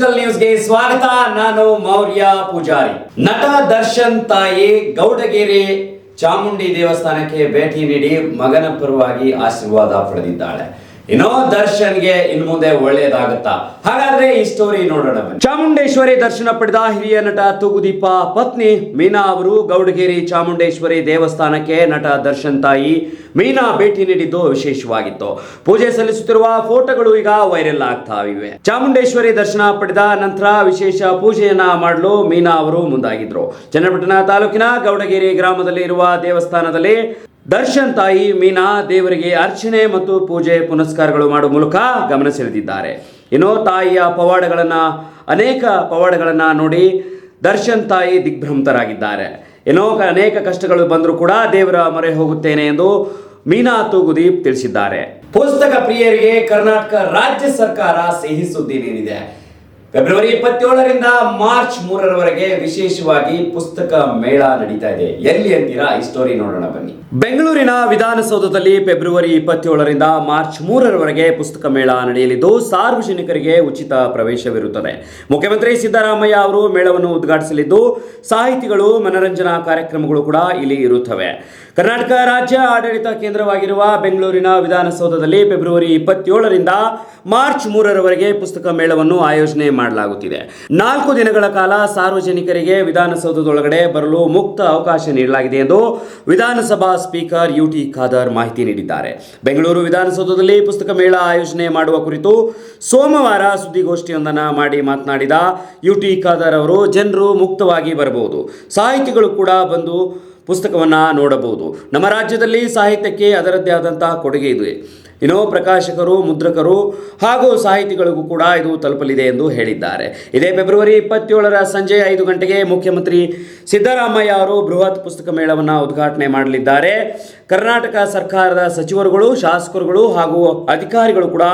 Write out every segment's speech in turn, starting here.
Digital ನ್ಯೂಸ್ಗೆ ಸ್ವಾಗತ. ನಾನು ಮೌರ್ಯ ಪೂಜಾರಿ. ನಟ ದರ್ಶನ್ ತಾಯಿ ಗೌಡಗೆರೆ ಚಾಮುಂಡಿ ದೇವಸ್ಥಾನಕ್ಕೆ ಭೇಟಿ ನೀಡಿ ಮಗನ ಪರವಾಗಿ ಆಶೀರ್ವಾದ ಪಡೆದಿದ್ದಾಳೆ. ಇನ್ನು ದರ್ಶನ್ಗೆ ಇನ್ನು ಮುಂದೆ ಒಳ್ಳೆಯದಾಗುತ್ತಾ ಹಾಗಾದ್ರೆ ಈ ಸ್ಟೋರಿ ನೋಡೋಣ ಚಾಮುಂಡೇಶ್ವರಿ ದರ್ಶನ ಪಡೆದ ಹಿರಿಯ ನಟ ತೂಗುದೀಪ ಪತ್ನಿ ಮೀನಾ ಅವರು ಗೌಡಗೇರಿ ಚಾಮುಂಡೇಶ್ವರಿ ದೇವಸ್ಥಾನಕ್ಕೆ ನಟ ದರ್ಶನ್ ತಾಯಿ ಮೀನಾ ಭೇಟಿ ನೀಡಿದ್ದು ವಿಶೇಷವಾಗಿತ್ತು. ಪೂಜೆ ಸಲ್ಲಿಸುತ್ತಿರುವ ಫೋಟೋಗಳು ಈಗ ವೈರಲ್ ಆಗ್ತಾ ಇವೆ. ಚಾಮುಂಡೇಶ್ವರಿ ದರ್ಶನ ಪಡೆದ ನಂತರ ವಿಶೇಷ ಪೂಜೆಯನ್ನ ಮಾಡಲು ಮೀನಾ ಅವರು ಮುಂದಾಗಿದ್ರು. ಚನ್ನಪಟ್ಟಣ ತಾಲೂಕಿನ ಗೌಡಗೇರಿ ಗ್ರಾಮದಲ್ಲಿ ಇರುವ ದೇವಸ್ಥಾನದಲ್ಲಿ ದರ್ಶನ್ ತಾಯಿ ಮೀನಾ ದೇವರಿಗೆ ಅರ್ಚನೆ ಮತ್ತು ಪೂಜೆ ಪುನಸ್ಕಾರಗಳು ಮಾಡುವ ಮೂಲಕ ಗಮನ ಸೆಳೆದಿದ್ದಾರೆ. ಏನೋ ತಾಯಿಯ ಪವಾಡಗಳನ್ನು, ಅನೇಕ ಪವಾಡಗಳನ್ನು ನೋಡಿ ದರ್ಶನ್ ತಾಯಿ ದಿಗ್ಭ್ರಮಿತರಾಗಿದ್ದಾರೆ ಏನೋ ಅನೇಕ ಕಷ್ಟಗಳು ಬಂದರೂ ಕೂಡ ದೇವರ ಮೊರೆ ಹೋಗುತ್ತೇನೆ ಎಂದು ಮೀನಾ ತೂಗುದೀಪ್ ತಿಳಿಸಿದ್ದಾರೆ. ಪುಸ್ತಕ ಪ್ರಿಯರಿಗೆ ಕರ್ನಾಟಕ ರಾಜ್ಯ ಸರ್ಕಾರ ಸಿಹಿ ನೀಡಿದೆ. ಫೆಬ್ರವರಿ ಇಪ್ಪತ್ತೇಳರಿಂದ ಮಾರ್ಚ್ ಮೂರರವರೆಗೆ ವಿಶೇಷವಾಗಿ ಪುಸ್ತಕ ಮೇಳ ನಡೀತಾ ಇದೆ. ಎಲ್ಲಿ ಅಂತೀರಾ ಈ ಸ್ಟೋರಿ ನೋಡೋಣ ಬನ್ನಿ. ಬೆಂಗಳೂರಿನ ವಿಧಾನಸೌಧದಲ್ಲಿ ಫೆಬ್ರವರಿ ಇಪ್ಪತ್ತೇಳರಿಂದ ಮಾರ್ಚ್ ಮೂರರವರೆಗೆ ಪುಸ್ತಕ ಮೇಳ ನಡೆಯಲಿದ್ದು, ಸಾರ್ವಜನಿಕರಿಗೆ ಉಚಿತ ಪ್ರವೇಶವಿರುತ್ತದೆ. ಮುಖ್ಯಮಂತ್ರಿ ಸಿದ್ದರಾಮಯ್ಯ ಅವರು ಮೇಳವನ್ನು ಉದ್ಘಾಟಿಸಲಿದ್ದು, ಸಾಹಿತಿಗಳು, ಮನರಂಜನಾ ಕಾರ್ಯಕ್ರಮಗಳು ಕೂಡ ಇಲ್ಲಿ ಇರುತ್ತವೆ. ಕರ್ನಾಟಕ ರಾಜ್ಯ ಆಡಳಿತ ಕೇಂದ್ರವಾಗಿರುವ ಬೆಂಗಳೂರಿನ ವಿಧಾನಸೌಧದಲ್ಲಿ ಫೆಬ್ರವರಿ ಇಪ್ಪತ್ತೇಳರಿಂದ ಮಾರ್ಚ್ ಮೂರರವರೆಗೆ ಪುಸ್ತಕ ಮೇಳವನ್ನು ಆಯೋಜನೆ ಮಾಡಲಾಗುತ್ತಿದೆ. ನಾಲ್ಕು ದಿನಗಳ ಕಾಲ ಸಾರ್ವಜನಿಕರಿಗೆ ವಿಧಾನಸೌಧದೊಳಗಡೆ ಬರಲು ಮುಕ್ತ ಅವಕಾಶ ನೀಡಲಾಗಿದೆ ಎಂದು ವಿಧಾನಸಭಾ ಸ್ಪೀಕರ್ ಯು ಟಿ ಖಾದರ್ ಮಾಹಿತಿ ನೀಡಿದ್ದಾರೆ. ಬೆಂಗಳೂರು ವಿಧಾನಸೌಧದಲ್ಲಿ ಪುಸ್ತಕ ಮೇಳ ಆಯೋಜನೆ ಮಾಡುವ ಕುರಿತು ಸೋಮವಾರ ಸುದ್ದಿಗೋಷ್ಠಿಯೊಂದನ್ನು ಮಾಡಿ ಮಾತನಾಡಿದ ಯು ಟಿ ಖಾದರ್ ಅವರು, ಜನರು ಮುಕ್ತವಾಗಿ ಬರಬಹುದು. ಸಾಹಿತಿಗಳು ಕೂಡ ಬಂದು ಪುಸ್ತಕವನ್ನು ನೋಡಬಹುದು. ನಮ್ಮ ರಾಜ್ಯದಲ್ಲಿ ಸಾಹಿತ್ಯಕ್ಕೆ ಅದರದ್ದೇ ಆದಂತಹ ಕೊಡುಗೆ ಇದೆ. ಇನ್ನು ಪ್ರಕಾಶಕರು, ಮುದ್ರಕರು ಹಾಗೂ ಸಾಹಿತಿಗಳಿಗೂ ಕೂಡ ಇದು ತಲುಪಲಿದೆ ಎಂದು ಹೇಳಿದ್ದಾರೆ. ಇದೇ ಫೆಬ್ರವರಿ ಇಪ್ಪತ್ತೇಳರ ಸಂಜೆ ಐದು ಗಂಟೆಗೆ ಮುಖ್ಯಮಂತ್ರಿ ಸಿದ್ದರಾಮಯ್ಯ ಅವರು ಬೃಹತ್ ಪುಸ್ತಕ ಮೇಳವನ್ನು ಉದ್ಘಾಟನೆ ಮಾಡಲಿದ್ದಾರೆ. ಕರ್ನಾಟಕ ಸರ್ಕಾರದ ಸಚಿವರುಗಳು, ಶಾಸಕರುಗಳು ಹಾಗೂ ಅಧಿಕಾರಿಗಳು ಕೂಡ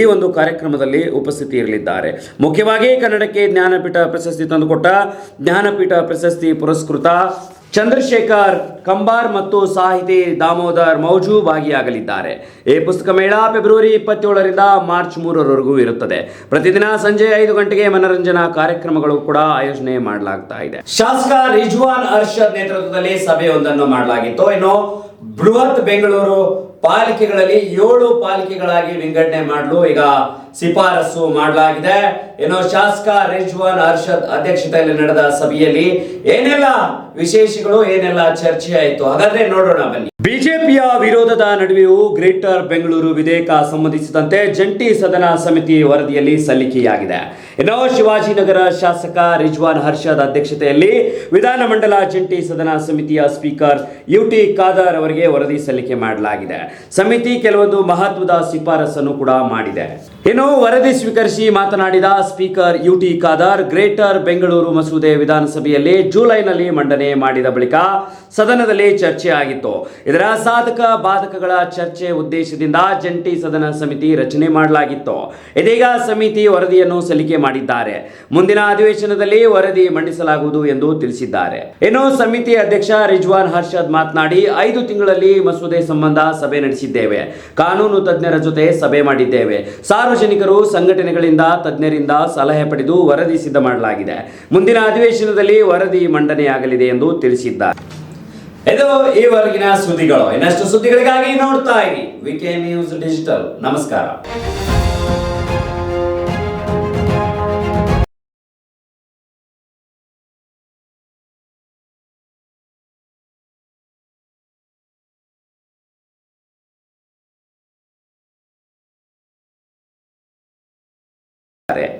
ಈ ಒಂದು ಕಾರ್ಯಕ್ರಮದಲ್ಲಿ ಉಪಸ್ಥಿತಿ ಇರಲಿದ್ದಾರೆ ಮುಖ್ಯವಾಗಿ ಕನ್ನಡಕ್ಕೆ ಜ್ಞಾನಪೀಠ ಪ್ರಶಸ್ತಿ ತಂದುಕೊಟ್ಟ ಜ್ಞಾನಪೀಠ ಪ್ರಶಸ್ತಿ ಪುರಸ್ಕೃತ ಚಂದ್ರಶೇಖರ್ ಕಂಬಾರ್ ಮತ್ತು ಸಾಹಿತಿ ದಾಮೋದರ್ ಮೌಜು ಭಾಗಿಯಾಗಲಿದ್ದಾರೆ ಈ ಪುಸ್ತಕ ಮೇಳ ಫೆಬ್ರವರಿ ಇಪ್ಪತ್ತೇಳರಿಂದ ಮಾರ್ಚ್ ಮೂರರವರೆಗೂ ಇರುತ್ತದೆ. ಪ್ರತಿದಿನ ಸಂಜೆ ಐದು ಗಂಟೆಗೆ ಮನರಂಜನಾ ಕಾರ್ಯಕ್ರಮಗಳು ಕೂಡ ಆಯೋಜನೆ ಮಾಡಲಾಗ್ತಾ ಇದೆ. ಶಾಸಕ ರಿಜ್ವಾನ್ ಅರ್ಷದ್ ನೇತೃತ್ವದಲ್ಲಿ ಸಭೆಯೊಂದನ್ನು ಮಾಡಲಾಗಿತ್ತು. ಇನ್ನು ಬೃಹತ್ ಬೆಂಗಳೂರು ಪಾಲಿಕೆಗಳಲ್ಲಿ ಏಳು ಪಾಲಿಕೆಗಳಾಗಿ ವಿಂಗಡಣೆ ಮಾಡಲು ಈಗ ಶಿಫಾರಸು ಮಾಡಲಾಗಿದೆ. ಏನೋ ಶಾಸಕ ರಿಜ್ವಾನ್ ಹರ್ಷದ್ ಅಧ್ಯಕ್ಷತೆಯಲ್ಲಿ ನಡೆದ ಸಭೆಯಲ್ಲಿ ಏನೆಲ್ಲ ವಿಶೇಷಗಳು, ಏನೆಲ್ಲ ಚರ್ಚೆ ಆಯಿತು? ಹಾಗಾದ್ರೆ ನೋಡೋಣ, ಬನ್ನಿ. ಬಿಜೆಪಿಯ ವಿರೋಧದ ನಡುವೆಯೂ ಗ್ರೇಟರ್ ಬೆಂಗಳೂರು ವಿಧೇಯಕ ಸಂಬಂಧಿಸಿದಂತೆ ಜಂಟಿ ಸದನ ಸಮಿತಿ ವರದಿಯಲ್ಲಿ ಸಲ್ಲಿಕೆಯಾಗಿದೆ. ಇನ್ನು ಶಿವಾಜಿನಗರ ಶಾಸಕ ರಿಜ್ವಾನ್ ಹರ್ಷದ್ ಅಧ್ಯಕ್ಷತೆಯಲ್ಲಿ ವಿಧಾನಮಂಡಲ ಜಂಟಿ ಸದನ ಸಮಿತಿಯ ಸ್ಪೀಕರ್ ಯು ಟಿ ಖಾದರ್ ಅವರಿಗೆ ವರದಿ ಸಲ್ಲಿಕೆ ಮಾಡಲಾಗಿದೆ. ಸಮಿತಿ ಕೆಲವೊಂದು ಮಹತ್ವದ ಶಿಫಾರಸನ್ನು ಕೂಡ ಮಾಡಿದೆ. ಇನ್ನು ವರದಿ ಸ್ವೀಕರಿಸಿ ಮಾತನಾಡಿದ speaker U T Khader, greater Bengaluru ಮಸೂದೆ ವಿಧಾನಸಭೆಯಲ್ಲಿ ಜುಲೈನಲ್ಲಿ ಮಂಡನೆ ಮಾಡಿದ ಬಳಿಕ ಸದನದಲ್ಲಿ ಚರ್ಚೆ ಆಗಿತ್ತು. ಇದರ ಸಾಧಕ ಬಾಧಕಗಳ ಚರ್ಚೆ ಉದ್ದೇಶದಿಂದ ಜಂಟಿ ಸದನ ಸಮಿತಿ ರಚನೆ ಮಾಡಲಾಗಿತ್ತು. ಇದೀಗ ಸಮಿತಿ ವರದಿಯನ್ನು ಸಲ್ಲಿಕೆ ಮಾಡಿದ್ದಾರೆ. ಮುಂದಿನ ಅಧಿವೇಶನದಲ್ಲಿ ವರದಿ ಮಂಡಿಸಲಾಗುವುದು ಎಂದು ತಿಳಿಸಿದ್ದಾರೆ. ಇನ್ನು ಸಮಿತಿ ಅಧ್ಯಕ್ಷ ರಿಜ್ವಾನ್ ಹರ್ಷದ್ ಮಾತನಾಡಿ, ಐದು ತಿಂಗಳಲ್ಲಿ ಮಸೂದೆ ಸಂಬಂಧ ಸಭೆ ನಡೆಸಿದ್ದೇವೆ. ಕಾನೂನು ತಜ್ಞರ ಜೊತೆ ಸಭೆ ಮಾಡಿದ್ದೇವೆ. ಸಾರ್ವಜನಿಕರು ಸಂಘಟನೆಗಳಿಂದ, ತಜ್ಞರಿಂದ ಸಲಹೆ ಪಡೆದು ವರದಿ ಸಿದ್ಧ ಮಾಡಲಾಗಿದೆ ಮುಂದಿನ ಅಧಿವೇಶನದಲ್ಲಿ ವರದಿ ಮಂಡನೆಯಾಗಲಿದೆ ಎಂದು ತಿಳಿಸಿದ್ದಾರೆ. ಇದು ಈವರೆಗಿನ ಸುದ್ದಿಗಳು. ಇನ್ನಷ್ಟು ಸುದ್ದಿಗಳಿಗಾಗಿ ನೋಡ್ತಾ ಇರಿ. VK news digital. ನಮಸ್ಕಾರ. അറിയാം